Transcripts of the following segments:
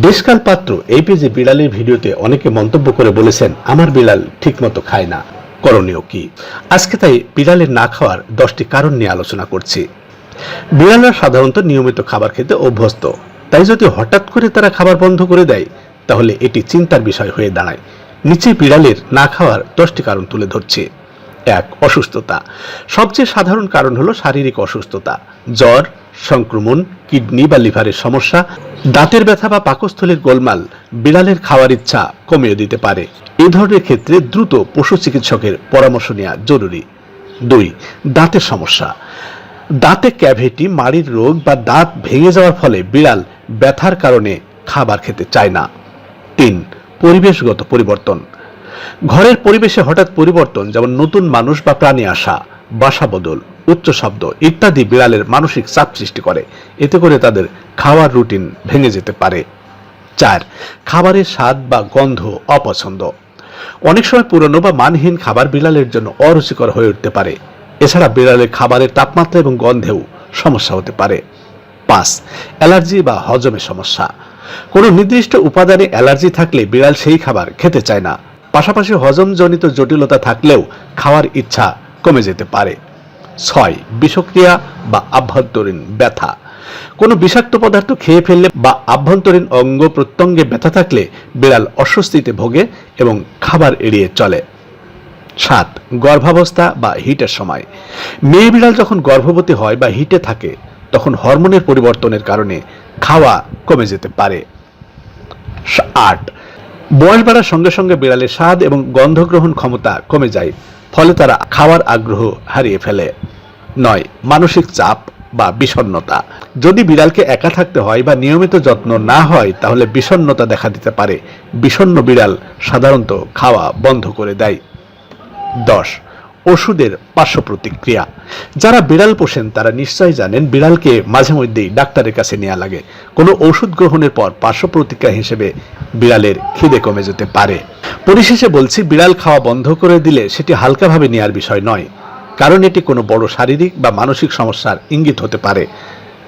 দেশকাল পাত্র এই পেজে বিড়ালের ভিডিওতে অনেকে মন্তব্য করে বলেছেন, আমার বিড়াল ঠিকমতো খায় না। করণীয় কি? আজকে তাই বিড়ালের না খাওয়ার দশটি কারণ নিয়ে আলোচনা করছি। বিড়ালরা সাধারণত নিয়মিত খাবার খেতে অভ্যস্ত। তাই যদি হঠাৎ করে তারা খাবার বন্ধ করে দেয়, তাহলে এটি চিন্তার বিষয় হয়ে দাঁড়ায়। নিচে বিড়ালের না খাওয়ার দশটি কারণ তুলে ধরছে। এক অসুস্থতা। সবচেয়ে সাধারণ কারণ হলো শারীরিক অসুস্থতা। জ্বর, সংক্রমণ, কিডনি বা লিভারের সমস্যা, দাঁতের ব্যথা বা পাকস্থলীর গোলমাল, বিড়ালের খাওয়ার ইচ্ছা কমিয়ে দিতে পারে। এই ধরনের ক্ষেত্রে দ্রুত পশু চিকিৎসকের পরামর্শ নেওয়া জরুরি। দুই, দাঁতের সমস্যা। দাঁতে ক্যাভিটি, মাড়ির রোগ বা দাঁত ভেঙে যাওয়ার ফলে বিড়াল ব্যথার কারণে খাবার খেতে চায় না। তিন, পরিবেশগত পরিবর্তন। ঘরের পরিবেশে হঠাৎ পরিবর্তন, যেমন নতুন মানুষ বা প্রাণী আসা, বাসা বদল, উচ্চ শব্দ ইত্যাদি বিড়ালের মানসিক চাপ সৃষ্টি করে। এতে করে তাদের খাওয়ার রুটিন ভেঙে যেতে পারে। চার, খাবারের স্বাদ বা গন্ধ অপছন্দ। অনেক সময় পুরনো বা মানহীন খাবার বিড়ালের জন্য অরুচিকর হয়ে উঠতে পারে। এছাড়া বিড়ালের খাবারের তাপমাত্রা এবং গন্ধেও সমস্যা হতে পারে। পাঁচ, অ্যালার্জি বা হজমের সমস্যা। কোনো নির্দিষ্ট উপাদানে অ্যালার্জি থাকলে বিড়াল সেই খাবার খেতে চায় না। পাশাপাশি হজমজনিত জটিলতা থাকলেও খাওয়ার ইচ্ছা কমে যেতে পারে। ছয়, বিষক্রিয়া বা আভ্যন্তরীণ ব্যথা। কোনো বিষাক্ত পদার্থ খেয়ে ফেললে বা আভ্যন্তরীণ অঙ্গ প্রত্যঙ্গে ব্যথা থাকলে বিড়াল অস্বস্তিতে ভোগে এবং খাবার এড়িয়ে চলে। সাত, গর্ভাবস্থা বা হিটের সময়। মেয়ে বিড়াল যখন গর্ভবতী হয় বা হিটে থাকে, তখন হরমোনের পরিবর্তনের কারণে খাওয়া কমে যেতে পারে। আট বয়স বাড়ার সঙ্গে সঙ্গে বিড়ালের স্বাদ এবং গন্ধগ্রহণ ক্ষমতা কমে যায়, ফলে তারা খাওয়ার আগ্রহ হারিয়ে ফেলে। নয়, মানসিক চাপ বা বিষণ্ণতা। যদি বিড়ালকে একা থাকতে হয় বা নিয়মিত যত্ন না হয়, তাহলে বিষণ্ণতা দেখা দিতে পারে। বিষণ্ন বিড়াল সাধারণত খাওয়া বন্ধ করে দেয়। দশ ওষুধের পার্শ্ব প্রতিক্রিয়া যারা বিড়াল পোষেন, তারা নিশ্চয়ই জানেন বিড়ালকে মাঝে মধ্যেই ডাক্তারের কাছে নেওয়া লাগে। কোনো ওষুধ গ্রহণের পর পার্শ্ব প্রতিক্রিয়া হিসেবে বিড়ালের খিদে কমে যেতে পারে। পরিশেষে বলছি, বিড়াল খাওয়া বন্ধ করে দিলে সেটি হালকাভাবে নেওয়ার বিষয় নয়। কারণ এটি কোনো বড় শারীরিক বা মানসিক সমস্যার ইঙ্গিত হতে পারে।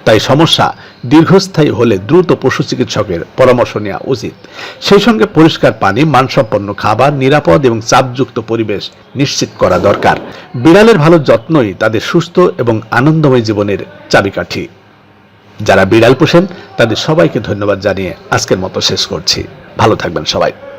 তাই সমস্যা দীর্ঘস্থায়ী হলে দ্রুত পশু চিকিৎসকের পরামর্শ নেওয়া উচিত। সেই সঙ্গে পরিষ্কার পানি, মানসম্পন্ন খাবার, নিরাপদ এবং চাপযুক্ত পরিবেশ নিশ্চিত করা দরকার। বিড়ালের ভালো যত্নই তাদের সুস্থ এবং আনন্দময় জীবনের চাবিকাঠি। যারা বিড়াল পোষেন, তাদের সবাইকে ধন্যবাদ জানিয়ে আজকের মতো শেষ করছি। ভালো থাকবেন সবাই।